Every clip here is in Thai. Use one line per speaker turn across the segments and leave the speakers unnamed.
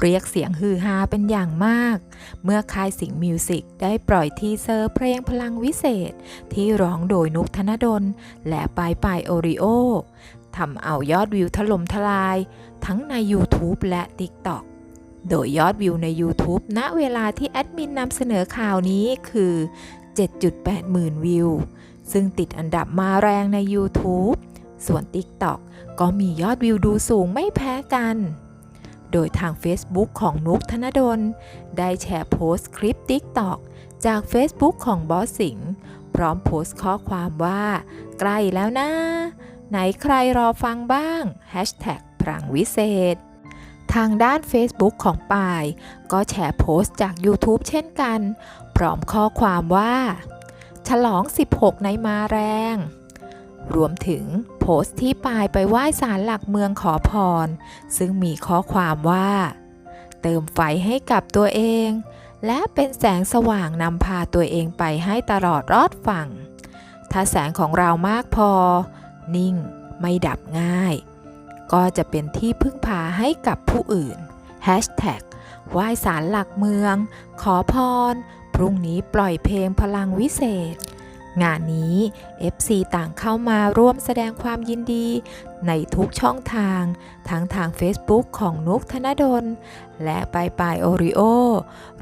เรียกเสียงฮือฮาเป็นอย่างมาก เมื่อค่ายสิงห์มิวสิกได้ปล่อยทีเซอร์เพลงพลังวิเศษ ที่ร้องโดยนุกธนดล และปายปายโอริโอทำเอายอดวิวถล่มทลาย ทั้งใน YouTube และ TikTok โดยยอดวิวใน YouTube ณเวลาที่แอดมินนำเสนอข่าวนี้คือ 7.8 หมื่นวิว ซึ่งติดอันดับมาแรงใน YouTube ส่วน TikTok ก็มียอดวิวดูสูงไม่แพ้กัน โดยทาง Facebook ของนุกธนดล ได้แชร์โพสต์คลิป TikTok จาก Facebook ของบอสสิงพร้อมโพสต์ข้อความว่า ใกล้แล้วนะ ไหนใครรอฟังบ้าง Hashtag พลังวิเศษ ทางด้าน Facebook ของปาย ก็แชร์โพสต์จาก YouTube เช่นกัน พร้อมข้อความว่า ฉลอง 16 ในมาแรง รวมถึงโพสต์ที่ปายไปไหว้ศาลหลักเมืองขอพร ซึ่งมีข้อความว่า เติมไฟให้กับตัวเอง และเป็นแสงสว่างนำพาตัวเองไปให้ตลอดรอดฝั่ง ถ้าแสงของเรามากพอ นิ่งไม่ดับง่าย ก็จะเป็นที่พึ่งพาให้กับผู้อื่น Hashtag ไหว้ศาลหลักเมือง ขอพร พรุ่งนี้ปล่อยเพลงพลังวิเศษ งานนี้ FC ต่างเข้ามาร่วมแสดงความยินดี ในทุกช่องทาง ทั้งทาง Facebook ของนุกธนดล และปายปายโอริโอ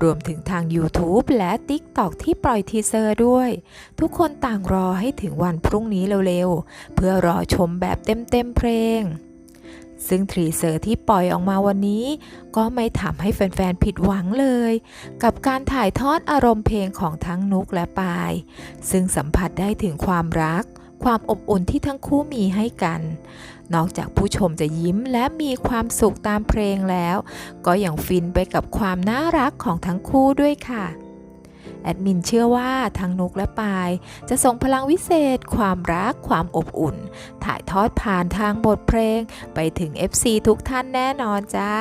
รวมถึงทาง YouTube และ TikTok ที่ปล่อยทีเซอร์ด้วย ทุกคนต่างรอให้ถึงวันพรุ่งนี้เร็วๆ เพื่อรอชมแบบเต็มๆเพลง ซึ่งทีเซอร์ที่ปล่อยออกมาวันนี้ ก็ไม่ทำให้แฟนๆ ผิดหวังเลย กับการถ่ายทอดอารมณ์เพลงของทั้งนุกและปาย ซึ่งสัมผัสได้ถึงความรัก ความอบอุ่นที่ทั้งคู่มีให้กัน นอกจากผู้ชมจะยิ้มและมีความสุขตามเพลงแล้ว ก็ยังฟินไปกับความน่ารักของทั้งคู่ด้วยค่ะ แอดมินเชื่อว่าทั้งนกและปาย จะส่งพลังวิเศษ ความรัก ความอบอุ่น ถ่ายทอดผ่านทางบทเพลง ไปถึง FC ทุกท่านแน่นอนจ้า